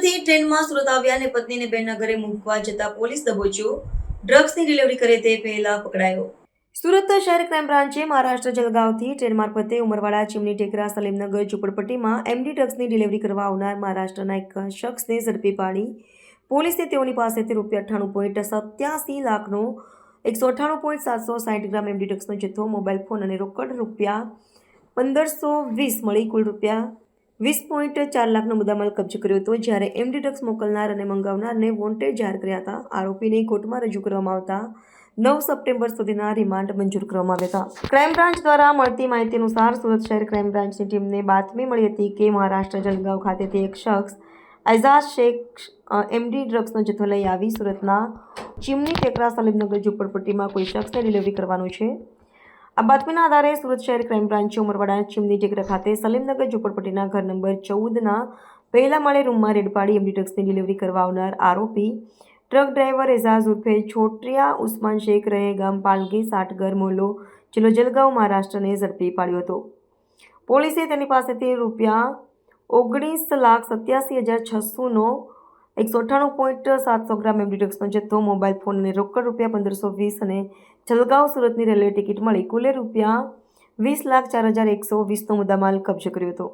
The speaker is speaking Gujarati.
સુરતથી ટ્રેનમાં સુરત આવ્યા અને પત્નીને બહેનના ઘરે મૂકવા જતા પોલીસ દબોચ્યો. ડ્રગ્સની ડિલિવરી કરે તે પહેલા પકડાયો. સુરત શહેર ક્રાઇમ બ્રાન્ચે મહારાષ્ટ્ર જલગાંવથી ટ્રેન મારફતે ઉમરવાડા, ચીમની ટેકરા, સલીમનગર, ઝુંપડપટ્ટીમાં એમડી ડ્રગ્સની ડિલિવરી કરવા આવનાર મહારાષ્ટ્રના એક શખ્સને ઝડપી પાડી. પોલીસે તેઓની પાસેથી રૂપિયા અઠ્ઠાણું પોઈન્ટ સત્યાસી લાખનો એકસો અઠ્ઠાણું પોઈન્ટ સાતસો સાઠ ગ્રામ એમડી ડ્રગ્સનો જથ્થો, મોબાઈલ ફોન અને રોકડ રૂપિયા પંદરસો વીસ મળી કુલ રૂપિયા વીસ પોઈન્ટ ચાર લાખનો મુદ્દામાલ કબજે કર્યો હતો, જ્યારે એમડી ડ્રગ્સ મોકલનાર અને મંગાવનારને વોન્ટેડ જાહેર કર્યા હતા. આરોપીને કોર્ટમાં રજૂ કરવામાં આવતા નવ સપ્ટેમ્બર સુધીના રિમાન્ડ મંજૂર કરવામાં આવ્યા હતા. ક્રાઇમ બ્રાન્ચ દ્વારા મળતી માહિતી અનુસાર સુરત શહેર ક્રાઇમ બ્રાન્ચની ટીમને બાતમી મળી હતી કે મહારાષ્ટ્ર જલગાંવ ખાતેથી એક શખ્સ એઝાઝ શેખ એમડી ડ્રગ્સનો જથ્થો લઈ આવી. સુરતના ચીમની ટેકરા સલીમનગર ઝુંપડપટ્ટીમાં કોઈ શખ્સને ડિલિવરી કરવાનું છે. આ બાતમીના આધારે સુરત શહેર ક્રાઇમ બ્રાન્ચે ઉમરવાડા ચીમની ટેકરા ખાતે સલીમનગર ઝુંપડપટ્ટીના ઘર નંબર ચૌદના પહેલા માળે રૂમમાં રેડ પાડી એમડી ડ્રગ્સની ડિલિવરી કરવા આવનાર આરોપી. ટ્રક ડ્રાઈવર એઝાઝ ઉર્ફે છોટરિયા ઉસ્માન શેખ રહે ગામ પાલગી સાટગર મોલો જિલ્લો જલગાંવ, મહારાષ્ટ્રને ઝડપી પાડ્યો હતો. પોલીસે તેની પાસેથી રૂપિયા ઓગણીસ લાખ સત્યાસી હજાર છસોનો એકસો અઠ્ઠાણું પોઈન્ટ સાતસો ગ્રામ એમડી ડ્રગ્સનો જથ્થો, મોબાઈલ ફોન અને રોકડ રૂપિયા પંદરસો વીસ અને જલગાંવ સુરતની રેલવે ટિકિટ મળી કુલે રૂપિયા વીસ લાખ ચાર હજાર એકસો વીસનો મુદ્દામાલ કબજે કર્યો હતો.